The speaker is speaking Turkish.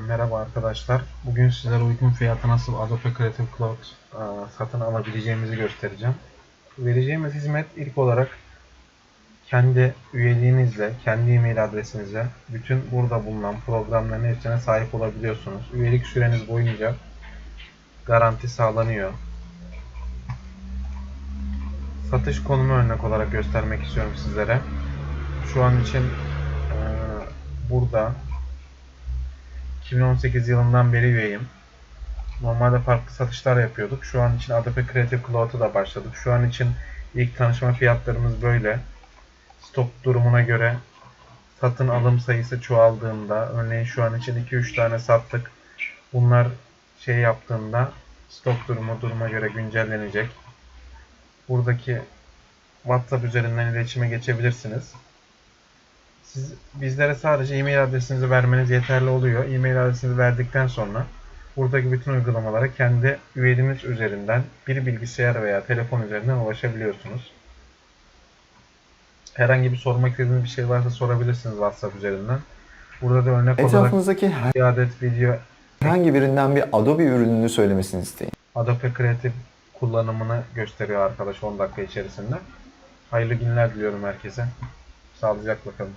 Merhaba arkadaşlar. Bugün sizlere uygun fiyata nasıl Adobe Creative Cloud e, satın alabileceğimizi göstereceğim. Vereceğimiz hizmet ilk olarak kendi üyeliğinizle, kendi e-mail adresinizle bütün burada bulunan programların hepsine sahip olabiliyorsunuz. Üyelik süreniz boyunca garanti sağlanıyor. Satış konumu örnek olarak göstermek istiyorum sizlere. Şu an için e, burada 2018 yılından beri üyeyim. Normalde farklı satışlar yapıyorduk. Şu an için Adobe Creative Cloud'a da başladık. Şu an için ilk tanışma fiyatlarımız böyle. Stok durumuna göre satın alım sayısı çoğaldığında, örneğin şu an için 2-3 tane sattık. Bunlar şey yaptığında stok durumu duruma göre güncellenecek. Buradaki WhatsApp üzerinden iletişime geçebilirsiniz. Siz bizlere sadece e-mail adresinizi vermeniz yeterli oluyor. E-mail adresinizi verdikten sonra buradaki bütün uygulamalara kendi üyeliğiniz üzerinden bir bilgisayar veya telefon üzerinden ulaşabiliyorsunuz. Herhangi bir sormak istediğiniz bir şey varsa sorabilirsiniz WhatsApp üzerinden. Burada da örnek olarak Etrafınızdaki bir adet video herhangi birinden bir Adobe ürününü söylemesini isteyin. Adobe Creative kullanımını gösteriyor arkadaş 10 dakika içerisinde. Hayırlı günler diliyorum herkese. Sağlıcakla kalın.